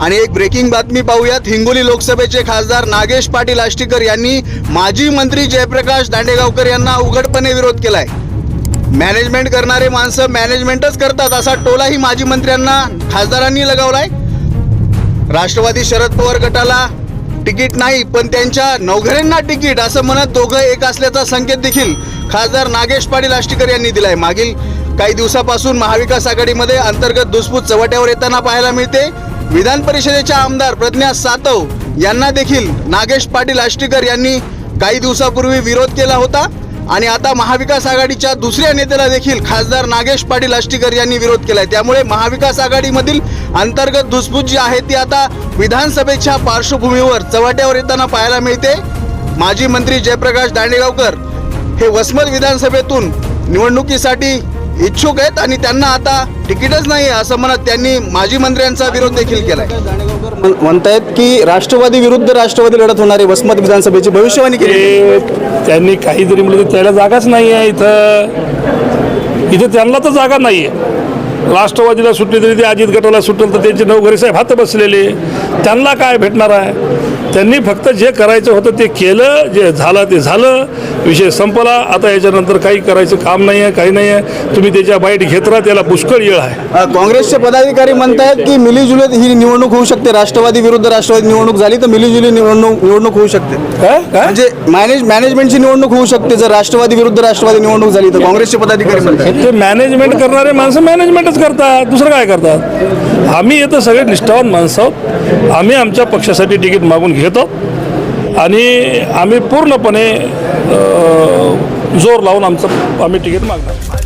आणि एक ब्रेकिंग बातमी पाहूयात. हिंगोली लोकसभेचे खासदार नागेश पाटील आष्टीकर यांनी माजी मंत्री जयप्रकाश दांडेगावकर यांना उघडपणे विरोध केलाय. मॅनेजमेंट करणारे माणसं मॅनेजमेंटच करतात असा टोलाही माजी मंत्र्यांना खासदारांनी लगावलाय. राष्ट्रवादी शरद पवार गटाला तिकीट नाही पण त्यांच्या नवघऱ्यांना तिकीट असं म्हणत दोघं एक असल्याचा संकेत देखील खासदार नागेश पाटील आष्टीकर यांनी दिलाय. मागील काही दिवसापासून महाविकास आघाडीमध्ये अंतर्गत दुसपूत चव्हाट्यावर येताना पाहायला मिळते. विधान परिषदेच्या आमदार प्रज्ञा सातव यांना देखील नागेश पाटील आष्टीकर यांनी काही दिवसापूर्वी विरोध केला होता. आणि आता महाविकास आघाडीच्या दुसऱ्या नेत्याला देखील खासदार नागेश पाटील आष्टीकर यांनी विरोध केला आहे त्यामुळे महाविकास आघाडीमधील अंतर्गत धुसफूस जी आहे ती आता विधानसभेच्या पार्श्वभूमीवर चव्हाट्यावर येताना पाहायला मिळते. माजी मंत्री जयप्रकाश दांडेगावकर हे वसमत विधानसभेतून निवडणुकीसाठी इच्छुक आहेत आणि त्यांना आता तिकीटच नाही असं म्हणत त्यांनी माजी मंत्र्यांचा विरोध देखील केलाय. म्हणतायत की राष्ट्रवादी विरुद्ध राष्ट्रवादी लढत होणारे वसमत विधानसभेची भविष्यवाणी ते त्यांनी काही जरी म्हणलं तरी त्याला जागाच नाही आहे इथं. इथं त्यांना तर जागा नाही आहे. राष्ट्रवादीला सुटली तरी ते अजित गटाला सुटेल तर त्यांचे नवघरे साहेब हात बसलेले. त्यांना काय भेटणार आहे? त्यांनी फक्त जे करायचं होतं ते केलं जे झालं ते झालं. विषय संपला. आता याच्यानंतर काही करायचं काम नाही आहे काही नाही आहे तुम्ही त्याच्या बाईट घेत राहा त्याला पुष्कळ येळ आहे. काँग्रेसचे पदाधिकारी म्हणतायत की मिलीजुलीत ही निवडणूक होऊ शकते. राष्ट्रवादी विरुद्ध राष्ट्रवादी निवडणूक झाली तर मिलीजुली निवडणूक निवडणूक होऊ शकते. काय? काय? म्हणजे मॅनेज मॅनेजमेंटची निवडणूक होऊ शकते. जर राष्ट्रवादी विरुद्ध राष्ट्रवादी निवडणूक झाली तर काँग्रेसचे पदाधिकारी म्हणतात ते मॅनेजमेंट करणारे माणसं मॅनेजमेंटच करतात. दुसरं काय करतात? आम्ही येतं सगळे निष्ठावान माणसं आहोत. आम्ही आमच्या पक्षासाठी तिकीट मागून घेतो. आणि आम्ही पूर्णपणे जोर लावून आमचं आम्ही तिकीट मागणार.